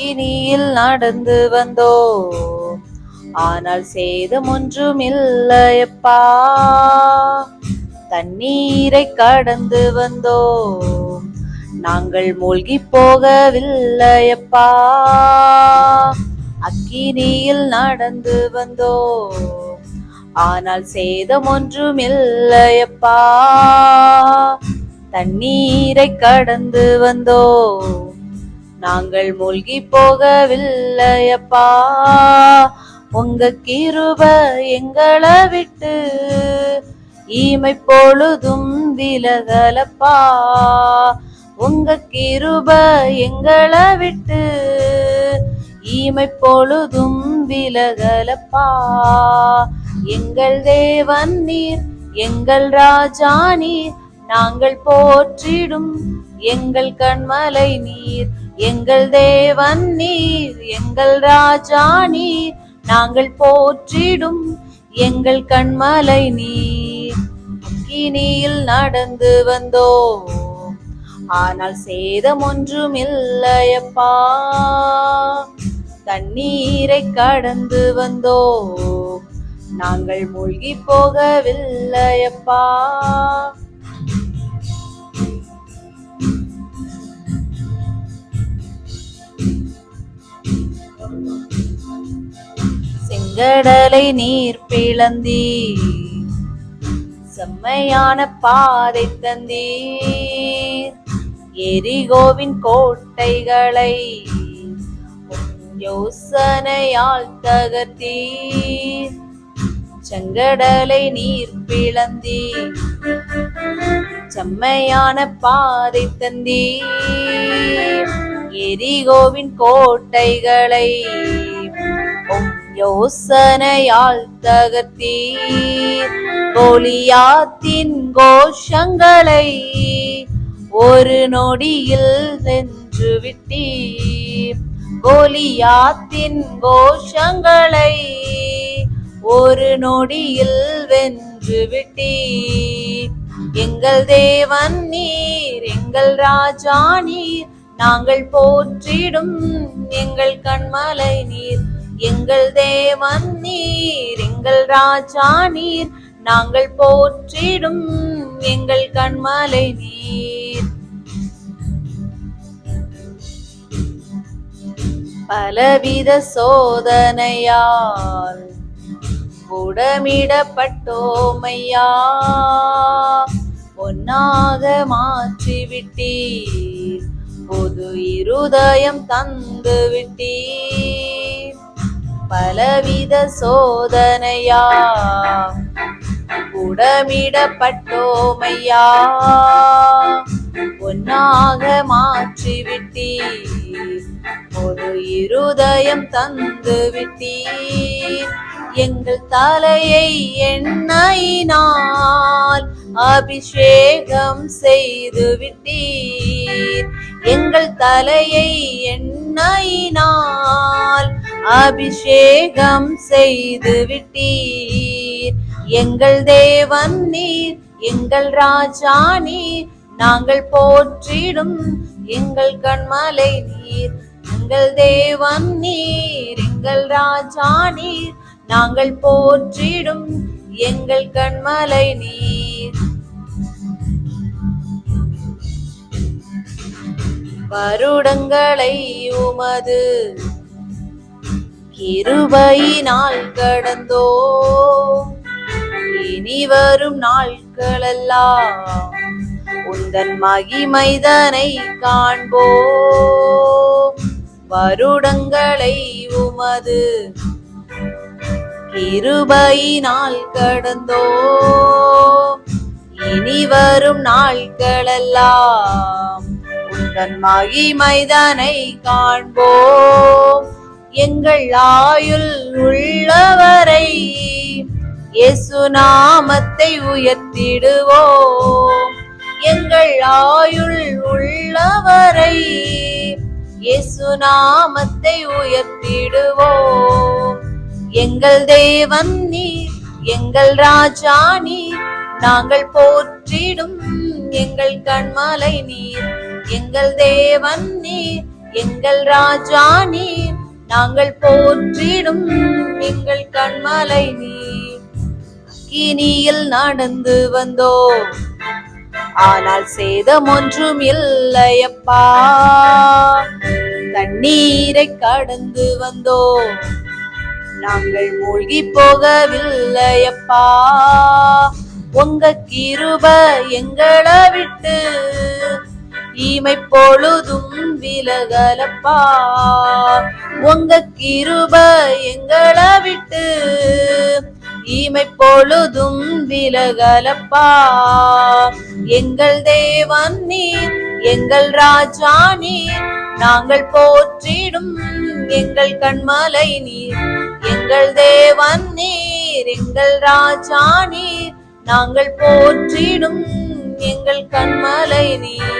அக்கினியில் நடந்து வந்தோ. ஆனால் சேதம் ஒன்றும் இல்லையப்பா. தண்ணீரை கடந்து வந்தோ. நாங்கள் மூழ்கி போகவில்லையப்பா. அக்கினியில் நடந்து வந்தோ. ஆனால் சேதம் ஒன்றும் இல்லையப்பா. தண்ணீரை கடந்து வந்தோ. நாங்கள் மூழ்கி போகவில்லையப்பா. உங்க கிருப எங்களை விட்டு ஈமை பொழுதும் விலகலப்பா. உங்க கிருப எங்களை விட்டு ஈமை பொழுதும் விலகலப்பா. எங்கள் தேவன் நீர் எங்கள் ராஜா நீர் நாங்கள் போற்றிடும் எங்கள் கண்மலை நீர் எங்கள் தேவன் நீர் எங்கள் ராஜா நீர். நாங்கள் போற்றிடும் எங்கள் கண்மலை நீர். அக்கினியில் நடந்து வந்தோ ஆனால் சேதம் ஒன்றும் இல்லையப்பா. தண்ணீரை கடந்து வந்தோ நாங்கள் மூழ்கி போகவில்லையப்பா. செங்கடலை நீர் பிளந்தி செம்மையான பாதை தந்தீர். எரிகோவின் கோட்டைகளை யோசனையால் தகர்த்தீர். செங்கடலை நீர் பிளந்தி செம்மையான பாதை தந்தீர். எரிகோவின் கோட்டைகளை யோசனையால் தகர்த்தீர். கோலியாத்தின் கோஷங்களை ஒரு நொடியில் வென்று விட்டீர். கோலியாத்தின் கோஷங்களை ஒரு நொடியில் வென்று விட்டீர். எங்கள் தேவன் நீர் எங்கள் ராஜா நீர் நாங்கள் போற்றிடும் எங்கள் கண்மலை நீர். எங்கள் தேவன் நீர் எங்கள் ராஜா நீர். நாங்கள் போற்றிடும் எங்கள் கண்மலை நீர். பலவித சோதனையால் உடமிடப்பட்டோமையா பொன்னாக மாற்றிவிட்டீர் புது இருதயம் தந்து விட்டீர் பலவித சோதனையா? உடமிடப்பட்டோமையா ஒன்னாக மாற்றிவிட்டீர். ஒரு இருதயம் தந்து விட்டீர். எங்கள் தலையை எண்ணெயினால் அபிஷேகம் செய்து விட்டீர். எங்கள் தலையை எண்ணெயினால் அபிஷேகம் செய்து விட்டீர். எங்கள் தேவன் நீர் எங்கள் ராஜா நீர் நாங்கள் போற்றிடும் எங்கள் கண்மலை நீர். எங்கள் தேவன் நீர் எங்கள் ராஜா நீர் நாங்கள் போற்றிடும் எங்கள் கண்மலை நீர். வருடங்களை உமது கிருபையினால் கடந்தோ இனி வரும் நாட்களெல்லாம் உந்தன் மகிமைதனை காண்போம். வருடங்களை உமது கிருபையினால் கடந்தோ இனி வரும் நாட்களெல்லாம் உந்தன் மகிமைதனை காண்போம். எங்கள் ஆயுள் உள்ளவரை இயேசு நாமத்தை உயர்த்திடுவோம். எங்கள் ஆயுள் உள்ளவரை இயேசு நாமத்தை உயர்த்திடுவோம். எங்கள் தேவன் நீர் எங்கள் ராஜா நீர் நாங்கள் போற்றிடும் எங்கள் கண்மலை நீர். எங்கள் தேவன் நீர் எங்கள் ராஜா நீர். நாங்கள் போற்றிடும் எங்கள் கண்மலை நீர். கினியில் நடந்து வந்தோ ஆனால் சேதம் ஒன்றும் இல்லையப்பா. தண்ணீரை கடந்து வந்தோ நாங்கள் மூழ்கி போகவில்லையப்பா. உங்க கிருப எங்களை விட்டு ஈமை பொழுதும் விலகலப்பா. உங்க கிருப எங்களை விட்டு ஈமை பொழுதும் விலகலப்பா. எங்கள் தேவன் நீர் எங்கள் ராஜா நீர் நாங்கள் போற்றிடும் எங்கள் கண்மலை நீர். எங்கள் தேவன் நீர் எங்கள் ராஜா நீர் நாங்கள் போற்றிடும் எங்கள் கண்மலை நீர்.